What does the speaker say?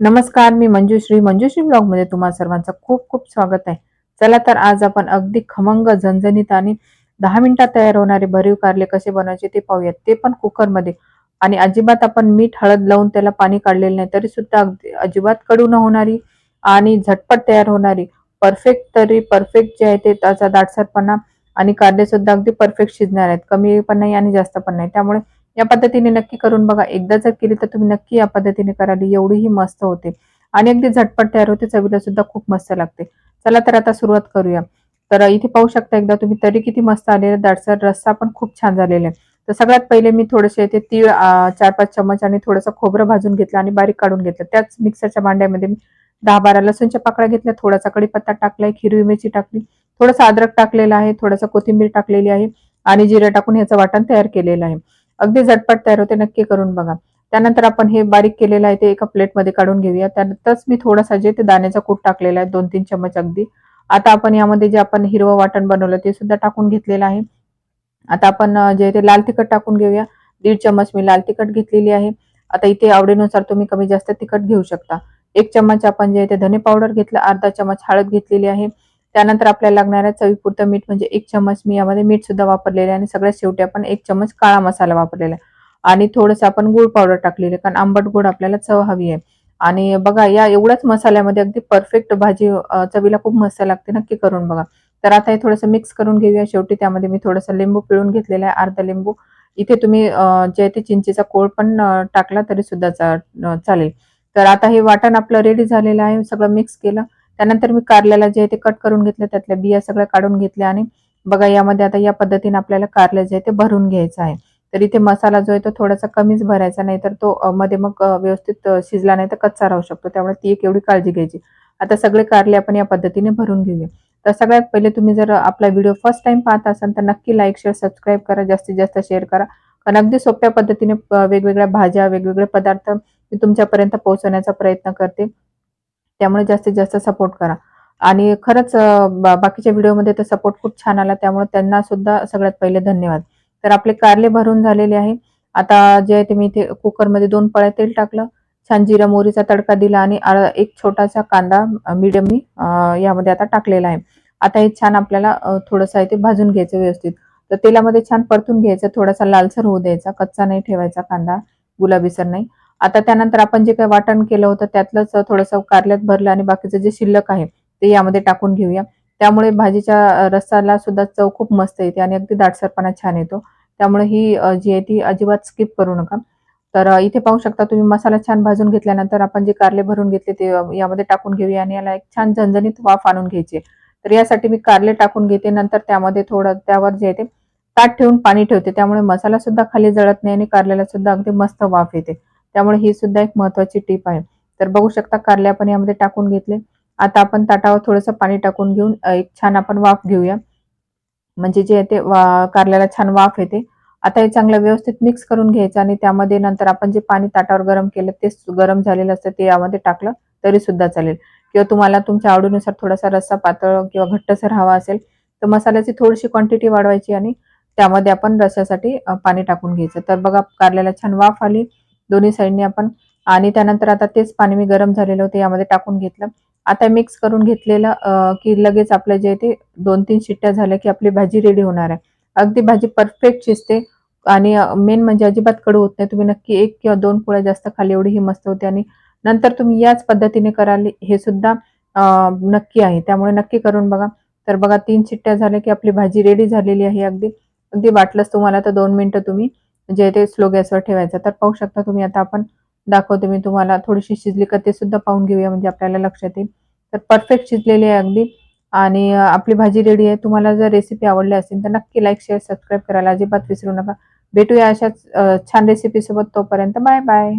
नमस्कार मी मंजुश्री. मंजुश्री ब्लॉगमध्ये तुम्हा सर्वांचं खूप खूप स्वागत आहे. चला तर आज आपण अगदी खमंग झणझणीत आणि दहा मिनिटात तयार होणारे भरीव कारले कसे बनवायचे ते पाहूयात. ते पण कुकरमध्ये. आणि अजिबात आपण मीठ हळद लावून त्याला पाणी काढलेलं नाही तरी सुद्धा अगदी अजिबात कडू न होणारी आणि झटपट तयार होणारी परफेक्ट तरी परफेक्ट जे आहे ते त्याचा दाटसरपणा आणि कारले सुद्धा अगदी परफेक्ट शिजणार आहेत. कमी पण नाही आणि जास्त पण नाही. त्यामुळे या पद्धतीने नक्की करून बघा. एकदा जर केली तर तुम्ही नक्की या पद्धतीने कराली. एवढीही मस्त होते. आणि अगदी झटपट तयार होते. चवीला सुद्धा खूप मस्त लागते. चला तर आता सुरुवात करूया. तर इथे पाहू शकता एकदा तुम्ही तरी किती मस्त आलेले. दाटसर रस्सा पण खूप छान झालेला आहे. तर सगळ्यात पहिले मी थोडेसे इथे तीळ चार पाच चमच आणि थोडंसं खोबरं भाजून घेतलं आणि बारीक काढून घेतलं. त्याच मिक्सरच्या भांड्यामध्ये मी दहा बारा लसूणच्या पाकळ्या घेतल्या. थोडासा कडीपत्ता टाकलाय हिरवी मिरची टाकली. थोडंसं अद्रक टाकलेलं आहे. थोडंसं कोथिंबीर टाकलेली आहे. आणि जिरे टाकून ह्याचं वाटण तयार केलेलं आहे. अगदी झटपट तयार होते नक्की करून बघा. त्यानंतर आपण हे बारीक केलेलं आहे ते एका प्लेटमध्ये काढून घेऊया. त्यानंतरच मी थोडासा जे ते दाण्याचा कूट टाकलेला आहे दोन तीन चमच अगदी. आता आपण यामध्ये जे आपण हिरवं वाटण बनवलं ते सुद्धा टाकून घेतलेलं आहे. आता आपण जे ते लाल तिखट टाकून घेऊया. दीड चमच मी लाल तिखट घेतलेली आहे. आता इथे आवडीनुसार तुम्ही कमी जास्त तिखट घेऊ शकता. एक चमच आपण जे ते धने पावडर घेतलं अर्धा चमच हळद घेतलेली आहे. त्यानंतर आपल्याला लागणाऱ्या चवीपुरतं मीठ म्हणजे एक चमच मी यामध्ये मीठ सुद्धा वापरलेले आहे आणि सगळ्यात शेवटी आपण एक चमच काळा मसाला वापरलेला आहे. आणि थोडंसं आपण गुळ पावडर टाकलेली आहे कारण आंबट गुळ आपल्याला चव हवी आहे. आणि बघा या एवढ्याच मसाल्यामध्ये अगदी परफेक्ट भाजी चवीला खूप मस्त लागते. नक्की करून बघा. तर आता हे थोडंसं मिक्स करून घेऊया. शेवटी त्यामध्ये मी थोडंसं लिंबू पिळून घेतलेला आहे अर्धा लिंबू. इथे तुम्ही जे ते चिंचेचा कोळ पण टाकला तरी सुद्धा चालेल. तर आता हे वाटण आपलं रेडी झालेलं आहे. सगळं मिक्स केलं. त्यानंतर मी कारल्याला जे आहे ते कट करून घेतलं त्यातल्या बिया सगळ्या काढून घेतल्या आणि बघा यामध्ये आता या पद्धतीने आपल्याला कारलं जे आहे ते भरून घ्यायचं आहे. तर इथे मसाला जो आहे तो थोडासा कमीच भरायचा नाही तर तो मध्ये मग व्यवस्थित शिजला नाही तर कच्चा राहू शकतो. त्यामुळे ती एक एवढी काळजी घ्यायची. आता सगळे कारले आपण या पद्धतीने भरून घेऊया. तर सगळ्यात पहिले तुम्ही जर आपला व्हिडिओ फर्स्ट टाइम पाहत असाल तर नक्की लाईक शेअर सबस्क्राईब करा. जास्तीत जास्त शेअर करा. कारण अगदी सोप्या पद्धतीने वेगवेगळ्या भाज्या वेगवेगळे पदार्थ मी तुमच्यापर्यंत पोहोचवण्याचा प्रयत्न करते. त्यामुळे जास्तीत जास्त सपोर्ट करा. आणि खरंच बाकीच्या व्हिडिओमध्ये तर सपोर्ट खूप छान आला त्यामुळे त्यांना सुद्धा सगळ्यात पहिले धन्यवाद. तर आपले कारले भरून झालेले आहे. आता जे तुम्ही ते मी इथे कुकरमध्ये दोन पळ्या तेल टाकलं छान जिरा मोहरीचा तडका दिला आणि एक छोटासा कांदा मीडियम मी यामध्ये आता टाकलेला आहे. आता हे छान आपल्याला थोडंसं इथे भाजून घ्यायचं व्यवस्थित. तर तेलामध्ये छान परतून घ्यायचं थोडासा लालसर होऊ द्यायचा कच्चा नाही ठेवायचा कांदा गुलाबीसर नाही. आता त्यानंतर आपण जे काही वाटण केलं होतं त्यातलंच थोडंसं कारल्यात भरलं आणि बाकीचं जे शिल्लक आहे ते यामध्ये टाकून घेऊया. त्यामुळे भाजीच्या रसाला सुद्धा चव खूप मस्त येते आणि अगदी दाटसरपणा छान येतो. त्यामुळे ही जी आहे ती अजिबात स्किप करू नका. तर इथे पाहू शकता तुम्ही मसाला छान भाजून घेतल्यानंतर आपण जे कारले भरून घेतले ते यामध्ये टाकून घेऊया आणि याला एक छान झणझणीत वाफ आणून घ्यायची तर यासाठी मी कारले टाकून घेते. नंतर त्यामध्ये थोडं त्यावर जे आहे ते ताट ठेवून पाणी ठेवते. त्यामुळे मसाला सुद्धा खाली जळत नाही आणि कारल्याला सुद्धा अगदी मस्त वाफ येते. त्यामुळे ही सुद्धा एक महत्वाची टीप आहे. तर बघू शकता कारले आपण यामध्ये टाकून घेतले. आता आपण ताटावर थोडंसं पाणी टाकून घेऊन एक छान आपण वाफ घेऊया. म्हणजे जे ते कारल्याला छान वाफ येते. आता हे चांगलं व्यवस्थित मिक्स करून घ्यायचं आणि त्यामध्ये नंतर आपण जे पाणी ताटावर गरम केलं ते गरम झालेलं असतं ते यामध्ये टाकलं तरी सुद्धा चालेल. किंवा तुम्हाला तुमच्या आवडीनुसार थोडासा रस्सा पातळ किंवा घट्टसर हवा असेल तर मसाल्याची थोडीशी क्वांटिटी वाढवायची आणि त्यामध्ये आपण रस्स्यासाठी पाणी टाकून घ्यायचं. तर बघा कारल्याला छान वाफ आली. दोन्ही साईडने आपण आणि त्यानंतर आता तेच पाणी मी गरम झालेलं होतं यामध्ये टाकून घेतलं. आता मिक्स करून घेतलेलं की लगेच आपलं जे ते दोन तीन शिट्ट्या झाल्या की आपली भाजी रेडी होणार आहे. अगदी भाजी परफेक्ट शिजते आणि मेन म्हणजे अजिबात कडू होत नाही. तुम्ही नक्की एक किंवा दोन पोळ्या जास्त खाली एवढी ही मस्त होते आणि नंतर तुम्ही याच पद्धतीने कराल हे सुद्धा नक्की आहे. त्यामुळे नक्की करून बघा. तर बघा तीन शिट्ट्या झाल्या की आपली भाजी रेडी झालेली आहे अगदी. अगदी वाटलंच तुम्हाला तर दोन मिनटं तुम्ही जे ते स्लो गॅसवर ठेवायचं. तर पाहू शकता तुम्ही आता आपण दाखवते मी तुम्हाला. थोडीशी शिजली का ते सुद्धा पाहून घेऊया म्हणजे आपल्याला लक्षात येईल. तर परफेक्ट शिजलेली आहे अगदी. आणि आपली भाजी रेडी आहे. तुम्हाला जर रेसिपी आवडली असेल तर नक्की लाईक शेअर सबस्क्राईब करायला अजिबात विसरू नका. भेटूया अशाच छान रेसिपी सोबत तोपर्यंत. Bye bye